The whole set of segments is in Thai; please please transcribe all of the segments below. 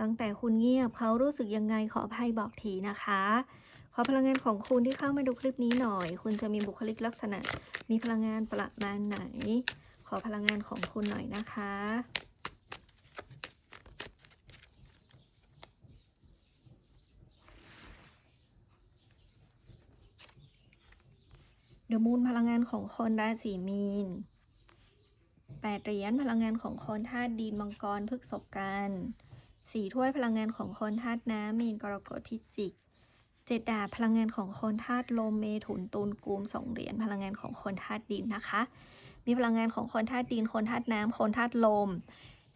ตั้งแต่คุณเงียบเขารู้สึกยังไงขออภัยบอกทีนะคะ ขอพลังงานของคุณที่เข้ามาดูคลิปนี้หน่อย คุณจะมีบุคลิกลักษณะ มีพลังงานประมาณไหน ขอพลังงานของคุณหน่อยนะคะเดอะมูนพลังงานของคนราศีมีนแปดเหรียญพลังงานของคนธาตุดินมังกรพฤกษกัน สี่ถ้วยพลังงานของคนธาตุน้ำมีนกรกฎพิจิกเจ็ดดาบพลังงานของคนธาตุลมเมถุนตุลกุมสองเหรียญพลังงานของคนธาตุดินนะคะ มีพลังงานของคนธาตุดิน คนธาตุน้ำคนธาตุลม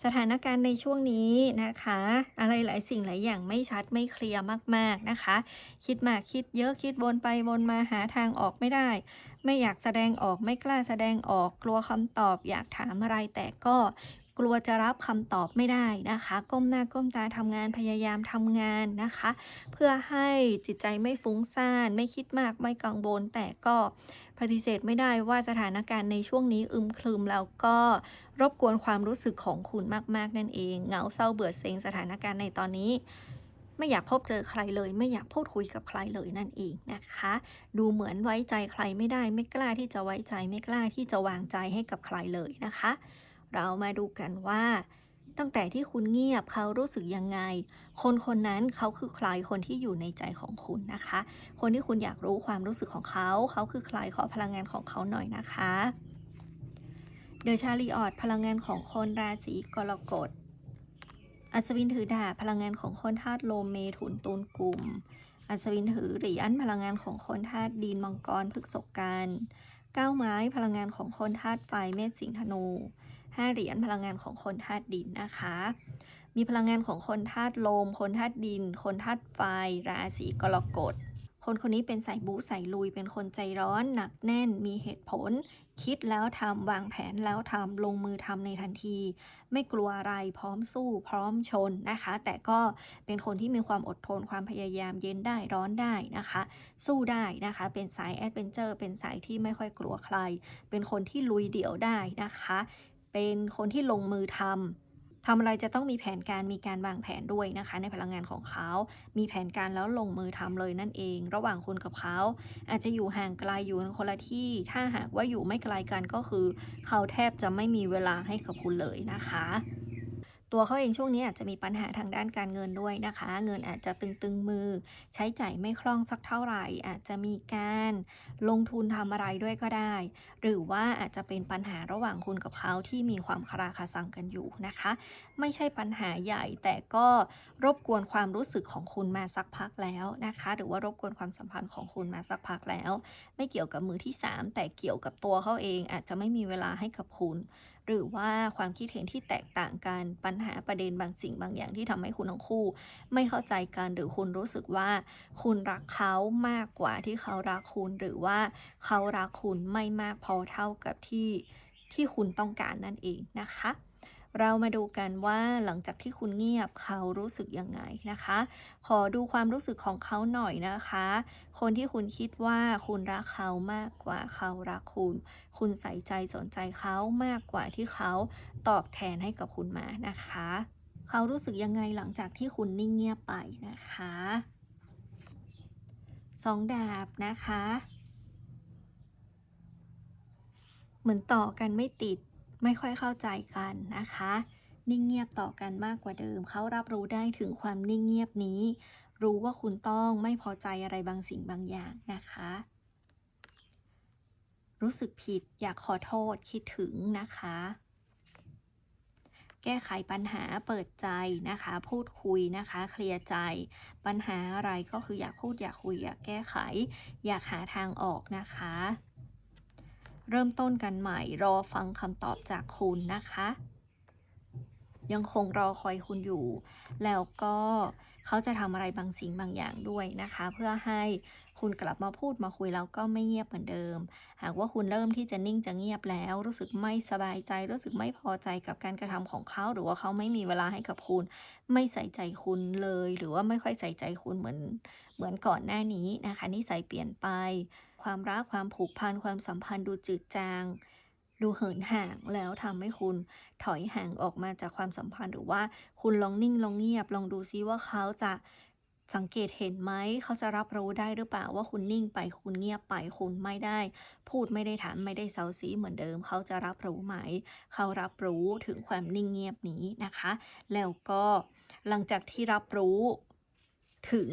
สถานการณ์ในช่วงนี้นะคะ อะไรหลายสิ่งหลายอย่างไม่ชัดไม่เคลียร์มากๆนะคะ คิดมากคิดเยอะคิดวนไปวนมาหาทางออกไม่ได้ ไม่อยากแสดงออกไม่กล้าแสดงออกกลัวคำตอบ อยากถามอะไรแต่ก็ กลัวจะรับคำตอบไม่ได้นะคะ ก้มหน้าก้มตาทำงานพยายามทำงานนะคะ เพื่อให้จิตใจไม่ฟุ้งซ่าน ไม่คิดมากไม่กังวลแต่ก็ปฏิเสธไม่ได้ว่าสถานการณ์ในช่วงนี้อึมครึมแล้วก็รบกวนความรู้สึกของคุณมาก ๆ นั่นเองเหงาเศร้าเบื่อเซ็งสถานการณ์ในตอนนี้ ไม่อยากพบเจอใครเลย ไม่อยากพูดคุยกับใครเลยนั่นเองนะคะ ดูเหมือนไว้ใจใครไม่ได้ ไม่กล้าที่จะไว้ใจไม่กล้าที่จะวางใจให้กับใครเลยนะคะ เรามาดูกันว่า ตั้งแต่ที่คุณเงียบเขารู้สึกยังไง คนคนนั้นเขาคือใครคนที่อยู่ในใจของคุณนะคะ คนที่คุณอยากรู้ความรู้สึกของเขา เขาคือใครขอพลังงานของเขาหน่อยนะคะเดอะชาลีออดพลังงานของคนราศีกรกฎอัศวินถือดาบพลังงานของคนธาตุโลเมถุนตูนกลุ่ม อัศวินถือเหรียญพลังงานของคนธาตุดินมังกรพฤกษกันก้าวไม้พลังงานของคนธาตุไฟเมษสิงธนู ห้เหรียญพลังงานของคนธาตุดินนะคะ มีพลังงานของคนธาตุลม คนธาตุดิน คนธาตุไฟ ราศีกรกฎ คนคนนี้เป็นสายบู๊สายลุย เป็นคนใจร้อน หนักแน่น มีเหตุผล คิดแล้วทำวางแผนแล้วทำลงมือทำในทันที ไม่กลัวอะไร พร้อมสู้ พร้อมชนนะคะ แต่ก็เป็นคนที่มีความอดทน ความพยายาม เย็นได้ ร้อนได้นะคะ สู้ได้นะคะ เป็นสายแอดเวนเจอร์ เป็นสายที่ไม่ค่อยกลัวใคร เป็นคนที่ลุยเดี่ยวได้นะคะ เป็นคนที่ลงมือทำทำอะไรจะต้องมีแผนการมีการวางแผนด้วยนะคะ ในพลังงานของเขา มีแผนการแล้วลงมือทำเลยนั่นเอง ระหว่างคุณกับเขา อาจจะอยู่ห่างไกลอยู่คนละที่ ถ้าหากว่าอยู่ไม่ไกลกันก็คือ เขาแทบจะไม่มีเวลาให้กับคุณเลยนะคะ ตัวเขาเองช่วงนี้อาจจะมีปัญหาทางด้านการเงินด้วยนะคะ เงินอาจจะตึงๆมือ ใช้จ่ายไม่คล่องสักเท่าไหร่ อาจจะมีการลงทุนทำอะไรด้วยก็ได้ หรือว่าอาจจะเป็นปัญหาระหว่างคุณกับเขาที่มีความคาราคาซังกันอยู่นะคะไม่ใช่ปัญหาใหญ่ แต่ก็รบกวนความรู้สึกของคุณมาสักพักแล้วนะคะ หรือว่ารบกวนความสัมพันธ์ของคุณมาสักพักแล้ว ไม่เกี่ยวกับมือที่ 3 แต่เกี่ยวกับตัวเขาเองอาจจะไม่มีเวลาให้กับคุณ หรือว่าความคิดเห็นที่แตกต่างกันปัญหาประเด็นบางสิ่งบางอย่างที่ทำให้คุณทั้งคู่ ไม่เข้าใจกันหรือคุณรู้สึกว่า คุณรักเขามากกว่าที่เขารักคุณ หรือว่าเขารักคุณไม่มากพอเท่ากับที่ที่คุณต้องการนั่นเองนะคะ เรามาดูกันว่าหลังจากที่คุณเงียบเขารู้สึกยังไงนะคะ ขอดูความรู้สึกของเขาหน่อยนะคะ คนที่คุณคิดว่าคุณรักเขามากกว่าเขารักคุณ คุณใส่ใจสนใจเขามากกว่าที่เขาตอบแทนให้กับคุณมานะคะ เขารู้สึกยังไงหลังจากที่คุณนิ่งเงียบไปนะคะสองดาบนะคะ เหมือนต่อกันไม่ติด ไม่ค่อยเข้าใจกันนะคะ นิ่งเงียบต่อกันมากกว่าเดิม เขารับรู้ได้ถึงความนิ่งเงียบนี้ รู้ว่าคุณต้องไม่พอใจอะไรบางสิ่งบางอย่างนะคะ รู้สึกผิดอยากขอโทษคิดถึงนะคะ แก้ไขปัญหาเปิดใจนะคะ พูดคุยนะคะ เคลียร์ใจ ปัญหาอะไรก็คืออยากพูดอยากคุยอยากแก้ไข อยากหาทางออกนะคะ เริ่มต้นกันใหม่รอฟังคำตอบจากคุณนะคะ ยังคงรอคอยคุณอยู่ แล้วก็ เขาจะทำอะไรบางสิ่งบางอย่างด้วยนะคะ เพื่อให้คุณกลับมาพูดมาคุยแล้วก็ไม่เงียบเหมือนเดิม หากว่าคุณเริ่มที่จะนิ่งจะเงียบแล้ว รู้สึกไม่สบายใจ รู้สึกไม่พอใจกับการกระทำของเขา หรือว่าเขาไม่มีเวลาให้กับคุณ ไม่ใส่ใจคุณเลย หรือว่าไม่ค่อยใส่ใจคุณเหมือนเหมือนก่อนหน้านี้นะคะนิสัยเปลี่ยนไป ความรักความผูกพันความสัมพันธ์ดูจืดจาง ดูเหินห่างแล้วทำให้คุณถอยห่างออกมาจากความสัมพันธ์ หรือว่าคุณลองนิ่งลองเงียบ ลองดูซิว่าเขาจะสังเกตเห็นไหมเขาจะรับรู้ได้หรือเปล่าว่าคุณนิ่งไปคุณเงียบไปคุณไม่ได้ พูดไม่ได้ถามไม่ได้เซาซีเหมือนเดิม เขาจะรับรู้ไหม เขารับรู้ถึงความนิ่งเงียบนี้นะคะ แล้วก็หลังจากที่รับรู้ ถึง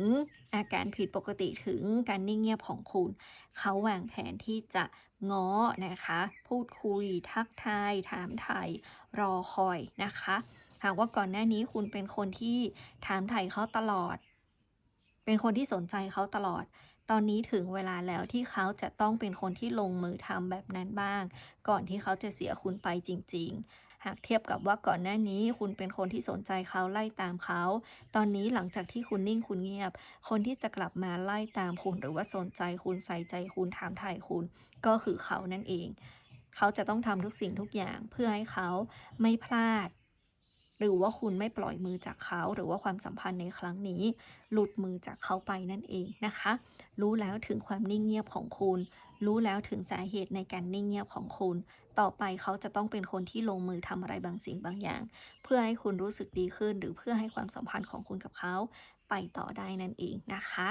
อาการผิดปกติถึงการนิ่งเงียบของคุณ เขาวางแผนที่จะง้อนะคะ พูดคุย ทักทาย ถามไถ่รอคอยนะคะ หากว่าก่อนหน้านี้คุณเป็นคนที่ถามไถ่เขาตลอด เป็นคนที่สนใจเขาตลอด ตอนนี้ถึงเวลาแล้วที่เขาจะต้องเป็นคนที่ลงมือทำแบบนั้นบ้าง ก่อนที่เขาจะเสียคุณไปจริง ๆ หากเทียบกับว่าก่อนหน้านี้คุณเป็นคนที่สนใจเขาไล่ตามเขา ตอนนี้หลังจากที่คุณนิ่งคุณเงียบ คนที่จะกลับมาไล่ตามคุณหรือว่าสนใจคุณใส่ใจคุณถามถ่ายคุณ ก็คือเขานั่นเอง เขาจะต้องทำทุกสิ่งทุกอย่างเพื่อให้เขาไม่พลาด หรือว่าคุณไม่ปล่อยมือจากเขา หรือว่าความสัมพันธ์ในครั้งนี้ หลุดมือจากเขาไปนั่นเองนะคะ รู้แล้วถึงความนิ่งเงียบของคุณ รู้แล้วถึงสาเหตุในการนิ่งเงียบของคุณ ต่อไปเขาจะต้องเป็นคนที่ลงมือทำอะไรบางสิ่งบางอย่าง เพื่อให้คุณรู้สึกดีขึ้น หรือเพื่อให้ความสัมพันธ์ของคุณกับเขา ไปต่อได้นั่นเองนะคะ